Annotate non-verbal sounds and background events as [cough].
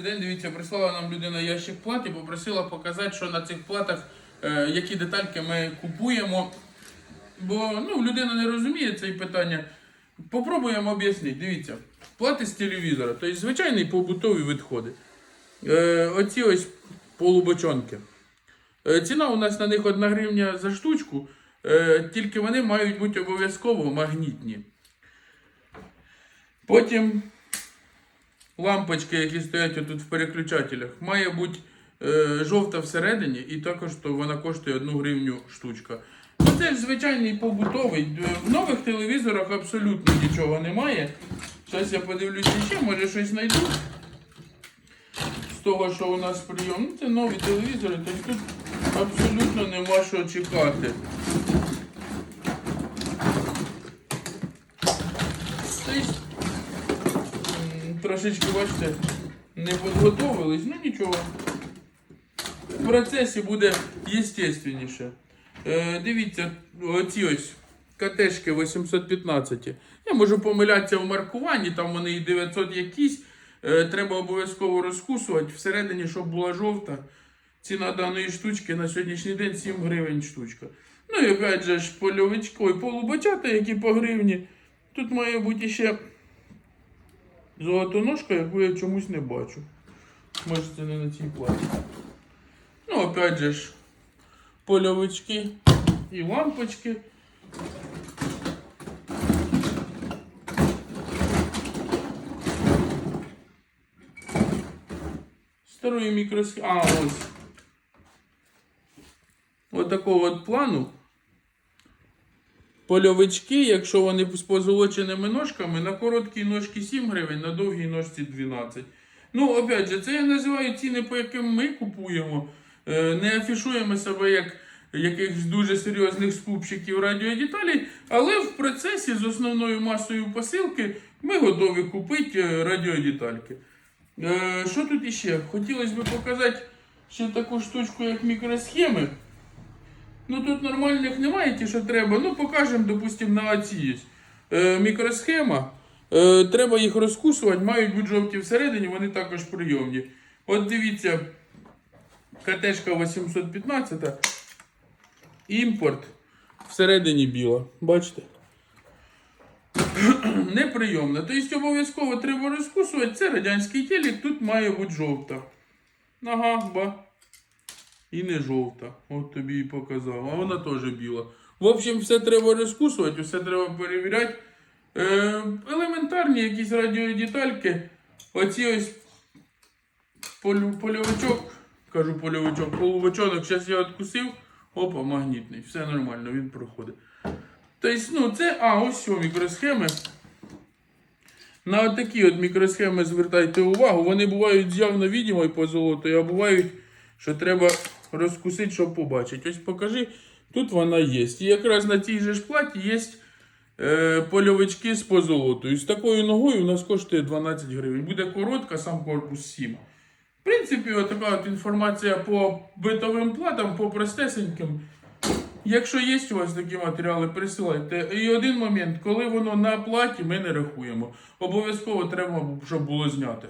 День, дивіться, прислала нам людина ящик плат і попросила показати, що на цих платах, е, які детальки ми купуємо. Бо ну, людина не розуміє це питання. Попробуємо об'яснити. Дивіться, плати з телевізора, тобто звичайні побутові відходи. Е, оці ось полубочонки. Е, ціна у нас на них 1 гривня за штучку, е, тільки вони мають бути обов'язково магнітні. Потім лампочки, які стоять тут в переключателях, має бути е, жовта всередині, і також то вона коштує 1 гривню штучка. Ну, це звичайний побутовий. Е, В нових телевізорах абсолютно нічого немає. Зараз я подивлюся ще, може щось знайду. З того, що у нас прийом. Ну, це нові телевізори, тобто тут абсолютно нема що чекати. Тобто, м, трошечки, бачите, не підготовились, ну нічого. В процесі буде естественніше. Е, дивіться, оці ось КТшки 815. Я можу помилятися в маркуванні, там вони і 900 якісь. Е, треба обов'язково розкусувати. Всередині, щоб була жовта. Ціна даної штучки на сьогоднішній день 7 гривень штучка. Ну і опять же ж польовички, ой, полубачата, які по гривні. Тут має бути ще золотоножка, яку я чомусь не бачу. Може це не на цій платі. Ну, опять же ж, польовички і лампочки. Старої мікросхеми. А, ось. От такого от плану. Польовички, якщо вони з позолоченими ножками, на короткій ножці 7 гривень, на довгій ножці 12. Ну, опять же, це я називаю ціни, по яким ми купуємо. Е, Не афішуємо себе як якихось дуже серйозних скупщиків радіодеталей, але в процесі з основною масою посилки ми готові купити е, радіодетальки. Е, Що тут іще? Хотілося б показати ще таку штучку, як мікросхеми. Ну тут нормальних немає, ті, що треба. Ну, покажемо, допустимо, на оці. Е, мікросхема. Е, треба їх розкусувати, мають бути жовті всередині, вони також прийомні. От дивіться, КТшка 815, імпорт всередині біла. Бачите? [clears throat] Неприйомна. Тобто обов'язково треба розкусувати. Це радянський телек, тут має бути жовта. Ага, ба. І не жовта. От тобі і показав. А вона теж біла. В общем, все треба розкусувати, все треба перевіряти. Е, елементарні якісь радіодетальки. Оці ось полю, польовичок. Кажу польовичок, полувачонок. Зараз я відкусив. Опа, магнітний. Все нормально, він проходить. Тобто, ну, це, а, ось що мікросхеми. На такі от мікросхеми звертайте увагу. Вони бувають з явно відімою по золоту, а бувають, що треба розкусити, щоб побачити. Ось покажи, тут вона є. І якраз на цій же ж платі є е, польовички з позолотою. З такою ногою у нас коштує 12 гривень. Буде коротка, сам корпус 7. В принципі, отака от інформація по битовим платам, по простесеньким. Якщо є у вас такі матеріали, присилайте. І один момент, коли воно на платі, ми не рахуємо. Обов'язково треба, щоб було зняте.